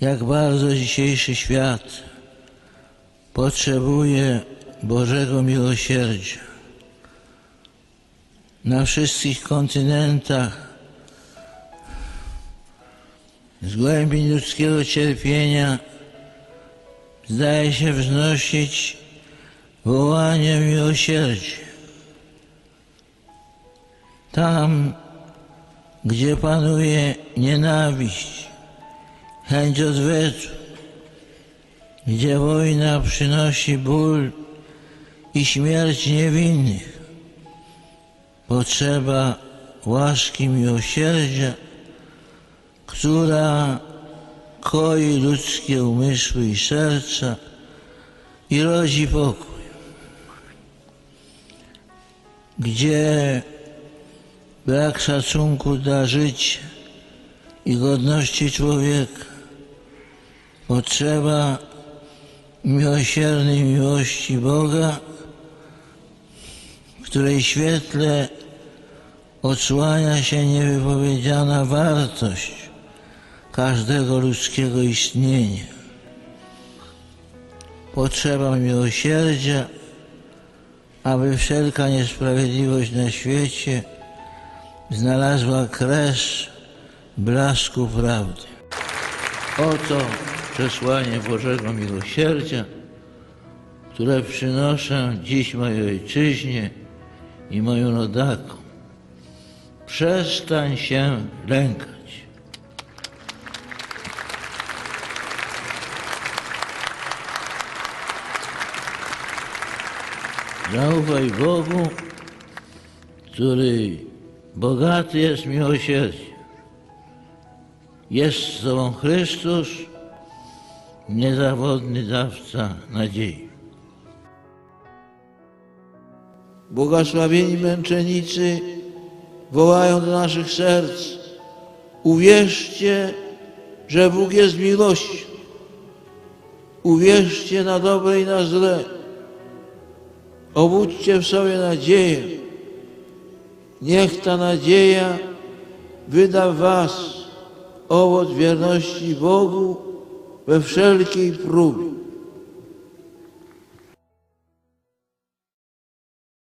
jak bardzo dzisiejszy świat potrzebuje Bożego miłosierdzia. Na wszystkich kontynentach z głębi ludzkiego cierpienia zdaje się wznosić wołanie miłosierdzia. Tam, gdzie panuje nienawiść, chęć odwetu, gdzie wojna przynosi ból i śmierć niewinnych, potrzeba łaski miłosierdzia, która koi ludzkie umysły i serca i rodzi pokój. Gdzie brak szacunku dla życia i godności człowieka, potrzeba miłosiernej miłości Boga, w której świetle odsłania się niewypowiedziana wartość każdego ludzkiego istnienia. Potrzeba miłosierdzia, aby wszelka niesprawiedliwość na świecie znalazła kres blasku prawdy. Oto przesłanie Bożego Miłosierdzia, które przynoszę dziś mojej ojczyźnie i moim rodakom. Przestań się lękać. Zaufaj Bogu, który bogaty jest miłosierdziem. Jest z Tobą Chrystus, niezawodny dawca nadziei. Błogosławieni męczennicy wołają do naszych serc. Uwierzcie, że Bóg jest miłością. Uwierzcie na dobre i na złe. Obudźcie w sobie nadzieję. Niech ta nadzieja wyda w was owoc wierności Bogu wszelkiej próbie.